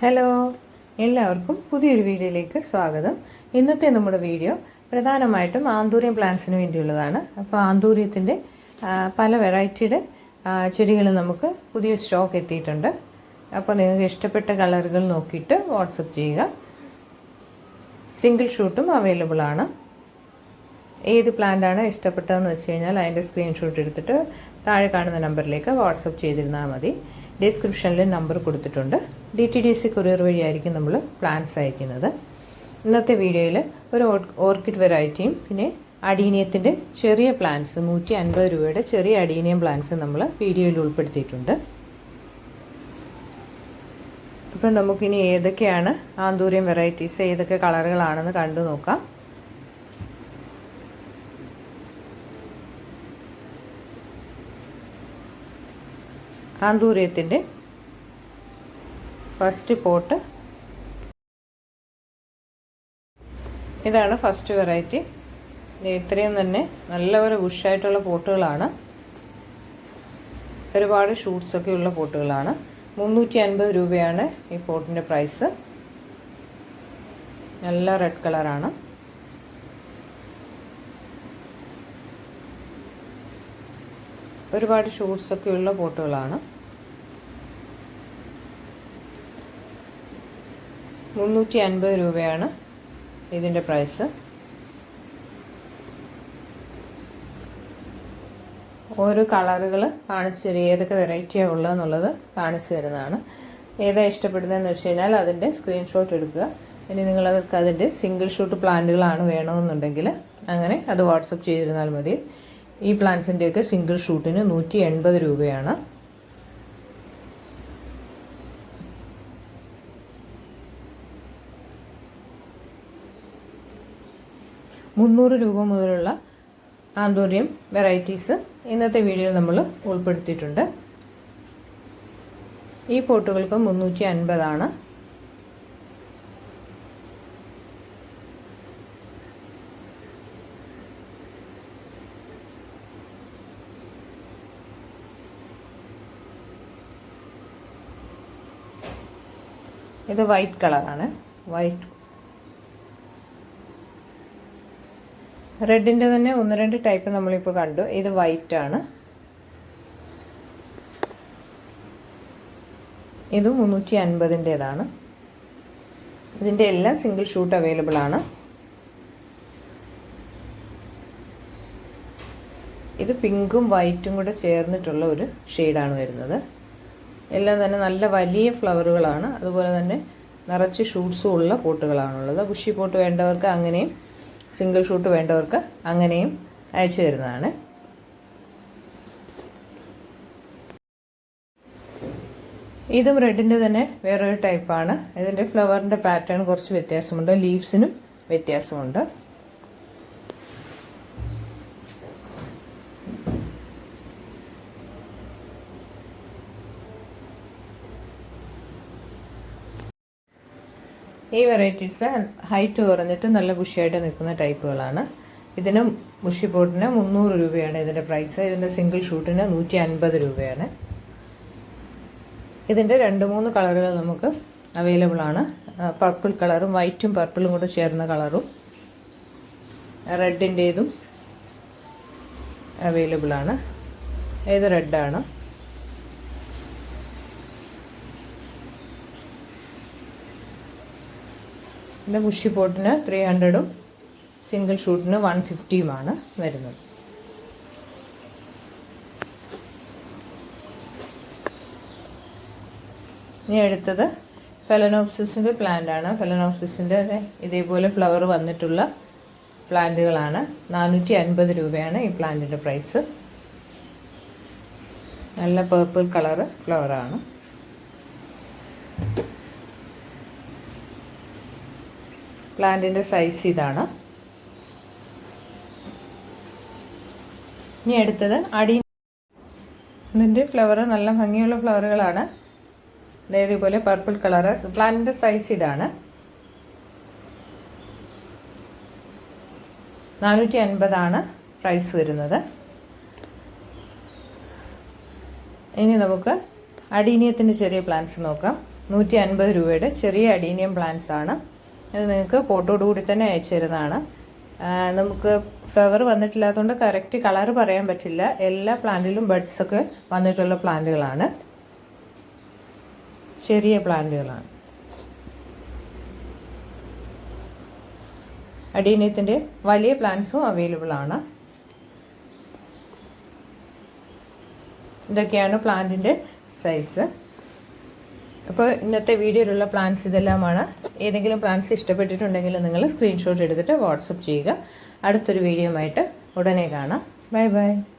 Hello എല്ലാവർക്കും പുതിയൊരു വീഡിയോയിലേക്ക് സ്വാഗതം. ഇന്നത്തെ നമ്മുടെ വീഡിയോ പ്രധാനമായിട്ടും ആന്തൂറിയം പ്ലാന്റ്സിന് വേണ്ടിയുള്ളതാണ്. അപ്പോൾ ആന്തൂര്യത്തിന്റെ പല വെറൈറ്റിയുടെ ചെടികൾ നമുക്ക് പുതിയ സ്റ്റോക്ക് എത്തിയിട്ടുണ്ട്. അപ്പോൾ നിങ്ങൾക്ക് ഇഷ്ടപ്പെട്ട കളറുകൾ നോക്കിയിട്ട് വാട്സപ്പ് ചെയ്യുക. സിംഗിൾ ഷൂട്ടും അവൈലബിൾ ആണ്. ഏത് പ്ലാന്റാണ് ഇഷ്ടപ്പെട്ടതെന്ന് വെച്ച് കഴിഞ്ഞാൽ അതിന്റെ സ്ക്രീൻഷോട്ട് എടുത്തിട്ട് താഴെ കാണുന്ന നമ്പറിലേക്ക് വാട്സപ്പ് ചെയ്തിരുന്നാൽ മതി. ഡിസ്ക്രിപ്ഷനിൽ നമ്പർ കൊടുത്തിട്ടുണ്ട്. D T D C courier വഴിയായിരിക്കും നമ്മൾ പ്ലാൻസ് അയക്കുന്നത്. ഇന്നത്തെ വീഡിയോയിൽ ഒരു ഓർക്കിഡ് വെറൈറ്റിയും പിന്നെ അടീനിയത്തിന്റെ ചെറിയ പ്ലാൻസ് നൂറ്റി അൻപത് രൂപയുടെ ചെറിയ അടീനിയം പ്ലാൻസ് നമ്മൾ വീഡിയോയിൽ ഉൾപ്പെടുത്തിയിട്ടുണ്ട്. അപ്പം നമുക്കിനി ഏതൊക്കെയാണ് ആന്തൂരിയം വെറൈറ്റീസ് ഏതൊക്കെ കളറുകളാണെന്ന് കണ്ടു നോക്കാം. ആന്തൂര്യത്തിന്റെ ഫസ്റ്റ് പോട്ട് ഇതാണ് ഫസ്റ്റ് വെറൈറ്റി ഇത്രയും തന്നെ നല്ലപോലെ ബുഷായിട്ടുള്ള പോട്ടുകളാണ്. ഒരുപാട് ഷൂട്ട്സൊക്കെ ഉള്ള പോട്ടുകളാണ്. മുന്നൂറ്റി അൻപത് രൂപയാണ് ഈ പോട്ടിന്റെ പ്രൈസ് നല്ല റെഡ് കളറാണ് ഒരുപാട് ഷൂട്ട്സൊക്കെ ഉള്ള പോട്ടുകളാണ്. മുന്നൂറ്റി അൻപത് രൂപയാണ് ഇതിന്റെ പ്രൈസ്. ഓരോ കളറുകൾ കാണിച്ചു തരും. ഏതൊക്കെ വെറൈറ്റിയാണ് ഉള്ളതെന്നുള്ളത് കാണിച്ചു തരുന്നതാണ്. ഏതാ ഇഷ്ടപ്പെടുന്നതെന്ന് വെച്ച് കഴിഞ്ഞാൽ അതിന്റെ സ്ക്രീൻഷോട്ട് എടുക്കുക. ഇനി നിങ്ങൾക്ക് അതിന്റെ സിംഗിൾ ഷൂട്ട് പ്ലാന്റുകളാണ് വേണമെന്നുണ്ടെങ്കിൽ അങ്ങനെ അത് വാട്സപ്പ് ചെയ്തിരുന്നാൽ മതി. ഈ പ്ലാന്റ്സിന്റെയൊക്കെ സിംഗിൾ ഷൂട്ടിന് നൂറ്റി എൺപത് രൂപയാണ്. മുന്നൂറ് രൂപ മുതലുള്ള ആന്തോറിയം വെറൈറ്റീസ് ഇന്നത്തെ വീഡിയോയിൽ നമ്മൾ ഉൾപ്പെടുത്തിയിട്ടുണ്ട്. ഈ പോട്ടുകൾക്ക് മുന്നൂറ്റി അൻപതാണ് ഇത് വൈറ്റ് കളറാണ്. വൈറ്റ് റെഡിന്റെ തന്നെ ഒന്ന് രണ്ട് ടൈപ്പ് നമ്മളിപ്പോൾ കണ്ടു. ഇത് വൈറ്റ് ആണ്. ഇത് മുന്നൂറ്റി അൻപതിന്റേതാണ് ഇതിന്റെ എല്ലാം സിംഗിൾ ഷൂട്ട് അവൈലബിൾ ആണ്. ഇത് പിങ്കും വൈറ്റും കൂടെ ചേർന്നിട്ടുള്ള ഒരു ഷെയ്ഡാണ് വരുന്നത്. എല്ലാം തന്നെ നല്ല വലിയ ഫ്ലവറുകളാണ് അതുപോലെ തന്നെ നിറച്ച് ഷൂട്ട്സും ഉള്ള പോട്ടുകളാണുള്ളത് ബുഷി പോട്ട് വേണ്ടവർക്ക് അങ്ങനെയും സിംഗിൾ ഷൂട്ട് വേണ്ടവർക്ക് അങ്ങനെയും അയച്ചു തരുന്നതാണ്. ഇതും റെഡിന്റെ തന്നെ വേറൊരു ടൈപ്പാണ്. ഇതിന്റെ ഫ്ലവറിന്റെ പാറ്റേൺ കുറച്ച് വ്യത്യാസമുണ്ട്. ലീവ്സിനും വ്യത്യാസമുണ്ട്. ഈ വെറൈറ്റീസ് ഹൈറ്റ് കുറഞ്ഞിട്ട് നല്ല ബുഷിയായിട്ട് നിൽക്കുന്ന ടൈപ്പുകളാണ്. ഇതിന് മുഷി പോട്ടിന് മുന്നൂറ് രൂപയാണ് ഇതിന്റെ പ്രൈസ്. ഇതിന്റെ സിംഗിൾ ഷൂട്ടിന് നൂറ്റി അൻപത് രൂപയാണ്. ഇതിന്റെ രണ്ട് മൂന്ന് കളറുകൾ നമുക്ക് അവൈലബിൾ ആണ്. പർപ്പിൾ കളറും വൈറ്റും പർപ്പിളും കൂടെ ചേർന്ന കളറും റെഡിന്റേതും അവൈലബിൾ ആണ്. ഏത് റെഡാണ്? പിന്നെ ബുഷി പോട്ടിന് ത്രീ ഹൺഡ്രഡും സിംഗിൾ ഷൂട്ടിന് വൺ ഫിഫ്റ്റിയുമാണ് വരുന്നത്. ഇനി അടുത്തത് ഫെലനോപ്സിസിന്റെ പ്ലാന്റ് ആണ്. ഫെലനോപ്സിസിന്റെ ഇതേപോലെ ഫ്ലവർ വന്നിട്ടുള്ള പ്ലാന്റുകളാണ്. നാനൂറ്റി അൻപത് രൂപയാണ് ഈ പ്ലാന്റിന്റെ പ്രൈസ് നല്ല പേർപ്പിൾ കളറ് ഫ്ലവറാണ് പ്ലാന്റിന്റെ സൈസ് ഇതാണ്. ഇനി അടുത്തത് അടി. ഇതിന്റെ ഫ്ലവർ നല്ല ഭംഗിയുള്ള ഫ്ലവറുകളാണ്. ഇതേപോലെ പർപ്പിൾ കളറ് പ്ലാന്റിന്റെ സൈസ് ഇതാണ്. നാനൂറ്റി അൻപതാണ് പ്രൈസ് വരുന്നത്. ഇനി നമുക്ക് അടീനിയത്തിന്റെ ചെറിയ പ്ലാന്റ്സ് നോക്കാം. നൂറ്റി അൻപത് രൂപയുടെ ചെറിയ അഡീനിയം പ്ലാന്റ്സ് ആണ്. ഇത് നിങ്ങൾക്ക് ഫോട്ടോയോട് കൂടി തന്നെ അയച്ചു തരുന്നതാണ്. നമുക്ക് ഫ്ലവർ വന്നിട്ടില്ലാത്തതുകൊണ്ട് കറക്റ്റ് കളർ പറയാൻ പറ്റില്ല. എല്ലാ പ്ലാന്റിലും ബഡ്സ് ഒക്കെ വന്നിട്ടുള്ള പ്ലാന്റുകളാണ് ചെറിയ പ്ലാന്റുകളാണ് അടീനത്തിന്റെ വലിയ പ്ലാന്റ്സും അവൈലബിൾ ആണ്. ഇതൊക്കെയാണ് പ്ലാന്റിന്റെ സൈസ് അപ്പോൾ ഇന്നത്തെ വീഡിയോയിലുള്ള പ്ലാൻസ് ഇതെല്ലാമാണ്. ഏതെങ്കിലും പ്ലാൻസ് ഇഷ്ടപ്പെട്ടിട്ടുണ്ടെങ്കിൽ നിങ്ങൾ സ്ക്രീൻഷോട്ട് എടുത്തിട്ട് വാട്സപ്പ് ചെയ്യുക. അടുത്തൊരു വീഡിയോ ഉടനെ കാണാം. Bye bye